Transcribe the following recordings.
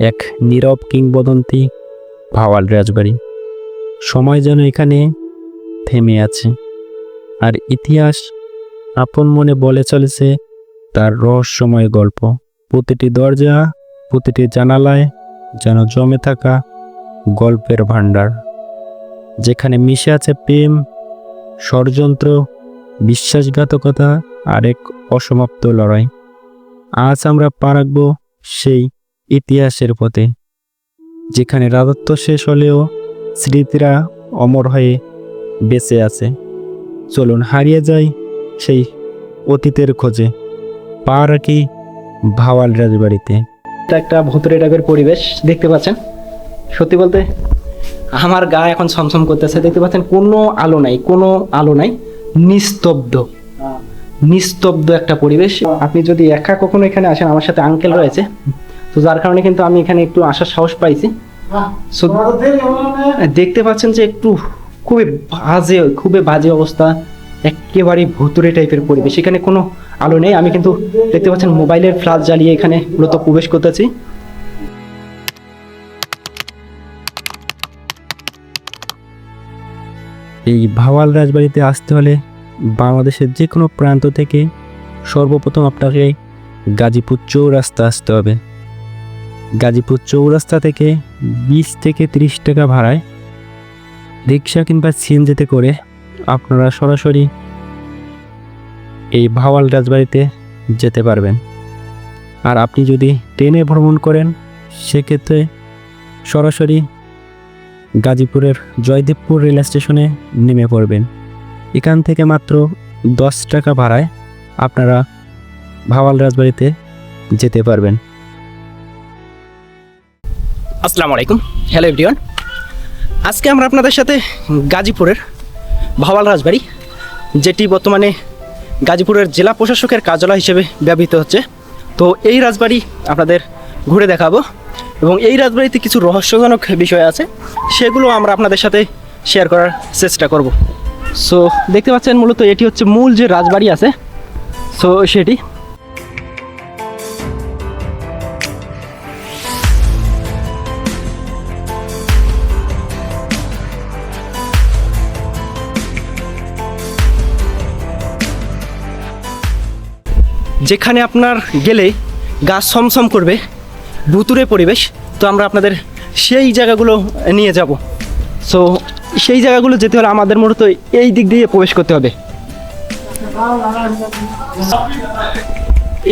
এক নীরব কিংবদন্তি ভাওয়াল রাজবাড়ি। সময় যেন এখানে থেমে আছে, আর ইতিহাস আপন মনে বলে চলেছে তার রহস্যময় গল্প। প্রতিটি দরজা, প্রতিটি জানালায় যেন জমে থাকা গল্পের ভাণ্ডার, যেখানে মিশে আছে প্রেম, ষড়যন্ত্র, বিশ্বাসঘাতকতা আর এক অসমাপ্ত লড়াই। আজ আমরা পা রাখব সেই ইতিহাসের পথে, যেখানে রাজত্ব শেষ হলেও স্মৃতিরা অমর হয়ে বেঁচে আছে। চলুন হারিয়ে যাই সেই অতীতের খোঁজে। পা রাখি ভাওয়াল রাজবাড়িতে। এটা একটা ভুতুরে টাইপের পরিবেশ, দেখতে পাচ্ছেন? সত্যি বলতে, আমার গা এখন ছমছম করতেছে। দেখতে পাচ্ছেন, কোনো আলো নাই, কোনো আলো নাই, নিস্তব্ধ। নিস্তব্ধ একটা পরিবেশ। আপনি যদি একা কখনো এখানে আসেন, আমার সাথে আঙ্কেল রয়েছে। তো যার কারণে কিন্তু আমি এখানে একটু আসার সাহস পাইছি। দেখতে পাচ্ছেন যে একটু খুবই বাজে খুবই বাজে অবস্থা একেবারেই ভুতুরে টাইপের পরিবেশ। এখানে কোনো আলো নেই আমি কিন্তু দেখতে পাচ্ছেন মোবাইলের ফ্ল্যাশ জ্বালিয়ে এখানে মূলত প্রবেশ করতেছি। এই ভাওয়াল রাজবাড়িতে আসতে হলে বাংলাদেশের যে কোনো প্রান্ত থেকে সর্বপ্রথম আপনাকে গাজীপুর চৌরাস্তা আসতে হবে। গাজীপুর চৌরাস্তা থেকে বিশ থেকে তিরিশ টাকা ভাড়ায় রিক্সা কিংবা সিএনজিতে করে আপনারা সরাসরি এই ভাওয়াল রাজবাড়িতে যেতে পারবেন। আর আপনি যদি ট্রেনে ভ্রমণ করেন, সেক্ষেত্রে সরাসরি গাজীপুরের জয়দেবপুর রেল স্টেশনে নেমে পড়বেন। এখান থেকে মাত্র দশ টাকা ভাড়ায় আপনারা ভাওয়াল রাজবাড়িতে যেতে পারবেন। আসসালামু আলাইকুম। হ্যালো এভরিওয়ান আজকে আমরা আপনাদের সাথে গাজীপুরের ভাওয়াল রাজবাড়ি, যেটি বর্তমানে গাজীপুরের জেলা প্রশাসকের কার্যালয় হিসেবে ব্যবহৃত হচ্ছে। তো এই রাজবাড়ি আপনাদের ঘুরে দেখাবো এবং এই রাজবাড়িতে কিছু রহস্যজনক বিষয় আছে, সেগুলো আমরা আপনাদের সাথে শেয়ার করার চেষ্টা করব। সো দেখতে পাচ্ছেন মূলত এটি হচ্ছে মূল যে রাজবাড়ি আছে সো সেটি যেখানে আপনার গেলে গা সমসম করবে ভুতুরে পরিবেশ। তো আমরা আপনাদের সেই জায়গাগুলো নিয়ে যাব। সো সেই জায়গাগুলো যেতে হলে আমাদের মূলত এই দিক দিয়ে প্রবেশ করতে হবে।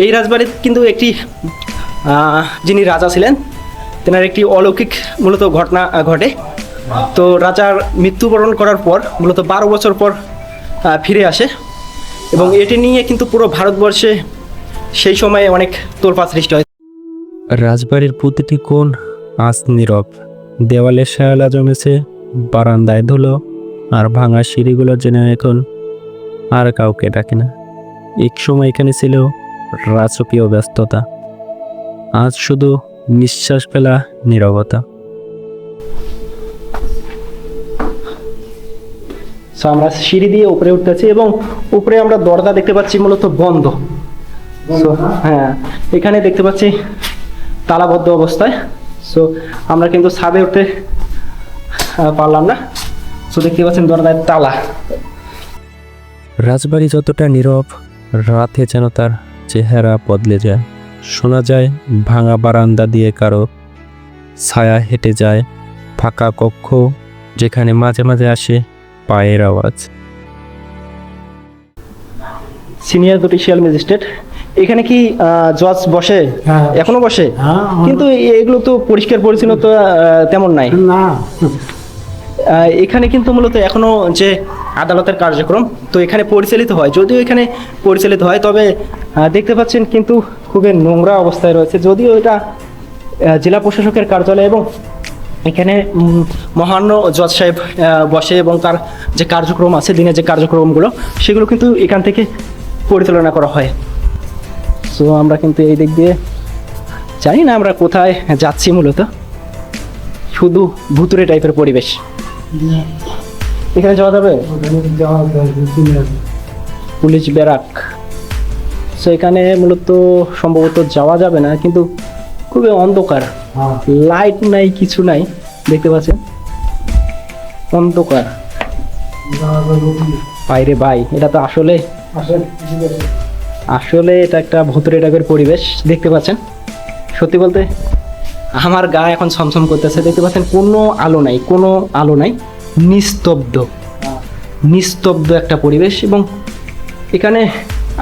এই রাজবাড়ির কিন্তু একটি যিনি রাজা ছিলেন, তেনার একটি অলৌকিক মূলত ঘটনা ঘটে। তো রাজার মৃত্যুবরণ করার পর মূলত বারো বছর পর ফিরে আসে। এবং এটি নিয়ে কিন্তু পুরো ভারতবর্ষে সেই সময়ে অনেক তোলপা সৃষ্টি হয়। রাজবাড়ির প্রতিটি কোণ আজ নীরব। দেওয়ালে শেয়ালা জমেছে বারান্দায় ধুলো আর ভাঙা সিঁড়িগুলো যেন এখন আর কাউকে ডাকে না। এক সময় এখানে ছিল রাজকীয় ব্যস্ততা। আজ শুধু নিঃশ্বাস ফেলা নীরবতা। আমরা সিঁড়ি দিয়ে উপরে উঠতেছি এবং উপরে আমরা দরজা দেখতে পাচ্ছি মূলত বন্ধ। সো হ্যাঁ এখানে দেখতে পাচ্ছি তালাবদ্ধ অবস্থায়। সো আমরা কিন্তু ছাদে উঠতে পারলাম না। সো দেখতে পাচ্ছেন দরজায় তালা। রাজবাড়ি যতটা নীরব রাতে যেন তার চেহারা বদলে যায়। শোনা যায় ভাঙা বারান্দা দিয়ে কারও ছায়া হেঁটে যায়। ফাঁকা কক্ষ যেখানে মাঝে মাঝে আসে পায়ের আওয়াজ। সিনিয়র জুডিশিয়াল ম্যাজিস্ট্রেট এখানে কি জজ বসে? হ্যাঁ। এখনও বসে? হ্যাঁ, কিন্তু এগুলো তো পরিষ্কার পরিচ্ছন্নতা আহ, তেমন নাই। না। এখানে কিন্তু মূলত এখনও যে আদালতের কার্যক্রম তো এখানে পরিচালিত হয়। যদিও এখানে পরিচালিত হয় তবে দেখতে পাচ্ছেন কিন্তু খুবই নোংরা অবস্থায় রয়েছে। যদিও এটা জেলা প্রশাসকের কার্যালয় এবং এখানে মহান্য জজ সাহেব বসে এবং তার যে কার্যক্রম আছে দিনের যে কার্যক্রমগুলো সেগুলো কিন্তু এখান থেকে পরিচালনা করা হয়। সো আমরা কিন্তু এই দিক দিয়ে জানি না আমরা কোথায় যাচ্ছি মূলত। শুধু ভুতুরে টাইপের পরিবেশ। এখানে যাওয়া যাবে। Police barrack. সো এখানে মূলত সম্ভবত যাওয়া যাবে না, কিন্তু খুবই অন্ধকার। লাইট নাই, কিছু নাই, দেখতে পাচ্ছেন? অন্ধকার। বাইরে, ভাই, এটা তো আসলে আসলে এটা একটা ভুতুরে টাইপের পরিবেশ দেখতে পাচ্ছেন? সত্যি বলতে আমার গা এখন ছমছম করতেছে দেখতে পাচ্ছেন? কোনো আলো নাই কোনো আলো নাই নিস্তব্ধ। নিস্তব্ধ একটা পরিবেশ এবং এখানে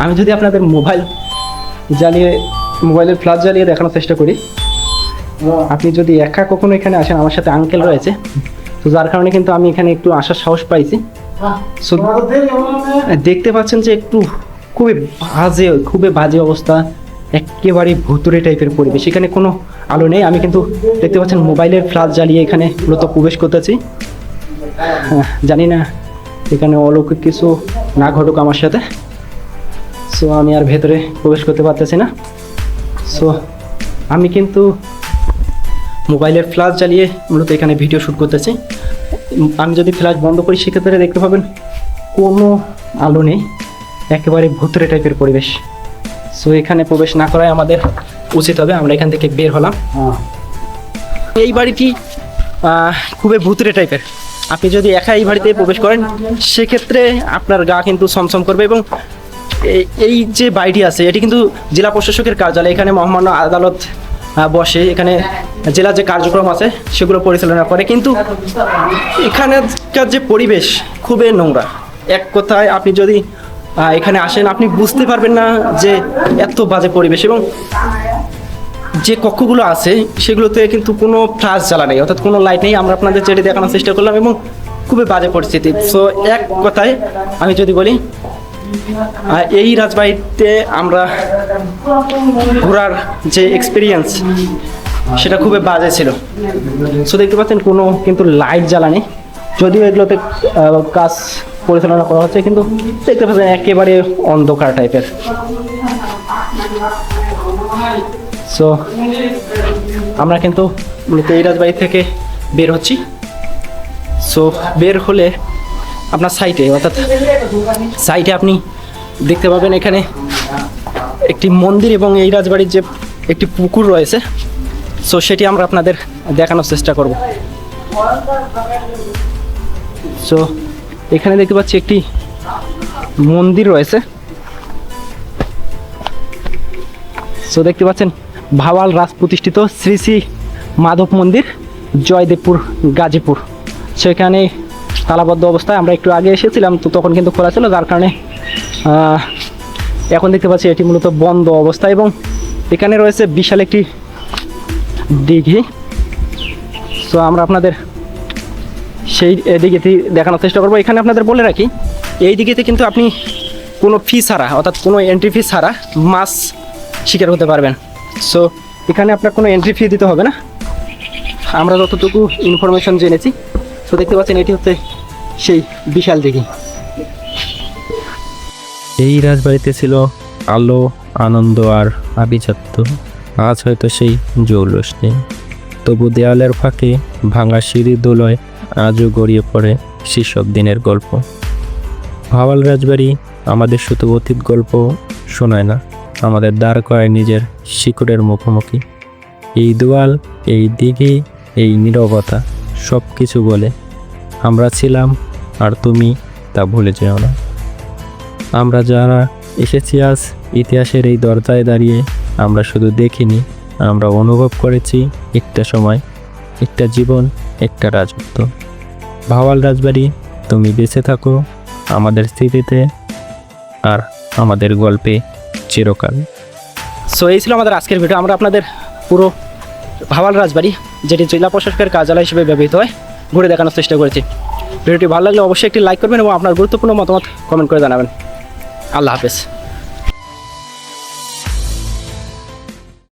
আমি যদি আপনাদের মোবাইল জ্বালিয়ে মোবাইলের ফ্ল্যাশ জ্বালিয়ে দেখানোর চেষ্টা করি। আপনি যদি একা কখনো এখানে আসেন আমার সাথে আঙ্কেল রয়েছে তো যার কারণে কিন্তু আমি এখানে একটু আসার সাহস পাইছি। দেখতে পাচ্ছেন যে একটু খুবই বাজে খুবই বাজে অবস্থা একেবারে ভুতুরে টাইপের পরিবেশ। এখানে কোনো আলো নেই আমি কিন্তু দেখতে পাচ্ছেন মোবাইলের ফ্ল্যাশ জ্বালিয়ে এখানে মূলত প্রবেশ করতেছি। হ্যাঁ, জানি না এখানে অলৌকিক কিছু না ঘটুক আমার সাথে। সো আমি আর ভেতরে প্রবেশ করতে পারতেছি না। সো আমি কিন্তু মোবাইলের ফ্ল্যাশ জ্বালিয়ে মূলত এখানে ভিডিও শ্যুট করতেছি। আমি যদি ফ্ল্যাশ বন্ধ করি সেক্ষেত্রে দেখতে পাবেন কোনো আলো নেই। একেবারে ভুতুরে টাইপের পরিবেশ। সো এখানে প্রবেশ না করাই আমাদের উচিত হবে আমরা এখান থেকে বের হলাম। হ্যাঁ। এই বাড়িটি খুবই ভুতুরে টাইপের আপনি যদি একা এই বাড়িতে প্রবেশ করেন সেক্ষেত্রে আপনার গা কিন্তু সমসম করবে এবং এই- যে বাড়িটি আছে এটি কিন্তু জেলা প্রশাসকের কার্যালয়। এখানে মহামান্য আদালত বসে এখানে জেলার যে কার্যক্রম আছে সেগুলো পরিচালনা করে। কিন্তু এখানকার যে পরিবেশ খুবই নোংরা। এক কথায় আপনি যদি এখানে আসেন, আপনি বুঝতে পারবেন না যে এত বাজে পরিবেশ এবং যে কক্ষগুলো আছে, সেগুলোতে কিন্তু কোনো ফ্লাশ জ্বালা নেই, অর্থাৎ কোনো লাইট নেই। আমরা আপনাদের যেটি দেখানোর চেষ্টা করলাম এবং খুবই বাজে পরিস্থিতি। সো এক কথায় আমি যদি বলি এই রাজবাড়িতে আমরা ঘোরার যে এক্সপিরিয়েন্স সেটা খুবই বাজে ছিল। সো দেখতে পাচ্ছেন, কোনো কিন্তু লাইট জ্বালা নেই। যদিও এগুলোতে কাজ পরিচালনা করা হচ্ছে, কিন্তু দেখতে পাচ্ছেন একেবারে অন্ধকার টাইপের সো আমরা কিন্তু মূলত এই রাজবাড়ি থেকে বের হচ্ছি। সো বের হলে আপনার সাইটে অর্থাৎ সাইটে আপনি দেখতে পাবেন এখানে একটি মন্দির এবং এই রাজবাড়ির যে একটি পুকুর রয়েছে সো সেটি আমরা আপনাদের দেখানোর চেষ্টা করব। সো এখানে দেখতে পাচ্ছি একটি মন্দির রয়েছে। সো দেখতে পাচ্ছেন, ভাওয়াল রাজ প্রতিষ্ঠিত শ্রী শ্রী মাধব মন্দির, জয়দেবপুর, গাজীপুর। সেখানে তালাবদ্ধ অবস্থায় আমরা একটু আগে এসেছিলাম, তো তখন কিন্তু খোলা ছিল, যার কারণে এখন দেখতে পাচ্ছি এটি মূলত বন্ধ অবস্থা এবং এখানে রয়েছে বিশাল একটি দিঘি। সো আমরা আপনাদের সেই দিঘিটি দেখানোর চেষ্টা করব। এখানে আপনাদের বলে রাখি, এই দিকেতে কিন্তু আপনি কোনো ফি ছাড়া, অর্থাৎ কোনো এন্ট্রি ফি ছাড়া মাছ শিকার হতে পারবেন। সো এখানে আপনার কোনো এন্ট্রি ফি দিতে হবে না। আমরা যতটুকু ইনফরমেশন জেনেছি তো দেখতে পাচ্ছেন এটি হচ্ছে সেই বিশাল দিঘি। এই রাজবাড়িতে ছিল আলো, আনন্দ আর আভিজাত্য। আজ হয়তো সেই জৌলস নেই তবু দেয়ালের ফাঁকে ভাঙা সিঁড়ি দোলয় আজও গড়িয়ে পড়ে সেসব দিনের গল্প। ভাওয়াল রাজবাড়ি আমাদের শুধু অতীত গল্প শোনায় না, আমাদের দাঁড় করায় নিজের শিকড়ের মুখোমুখি। এই দেওয়াল এই দিঘি, এই নীরবতা সব কিছু বলে, আমরা ছিলাম আর তুমি তা ভুলে যেও না। আমরা যারা এসেছি আজ ইতিহাসের এই দরজায় দাঁড়িয়ে, আমরা শুধু দেখিনি, আমরা অনুভব করেছি একটা সময়, একটা জীবন একটা রাজত্ব। ভাওয়াল রাজবাড়ি, তুমি বেঁচে থাকো আমাদের স্মৃতিতে আর আমাদের গল্পে চিরকাল। সো এই ছিল আমাদের আজকের ভিডিও আমরা আপনাদের পুরো ভাওয়াল রাজবাড়ি, যেটি জেলা প্রশাসকের কার্যালয় হিসেবে ব্যবহৃত হয়, ঘুরে দেখানোর চেষ্টা করেছি। ভিডিওটি ভালো লাগলে অবশ্যই একটি লাইক করবেন এবং আপনার গুরুত্বপূর্ণ মতামত কমেন্ট করে জানাবেন। আল্লাহ হাফেজ।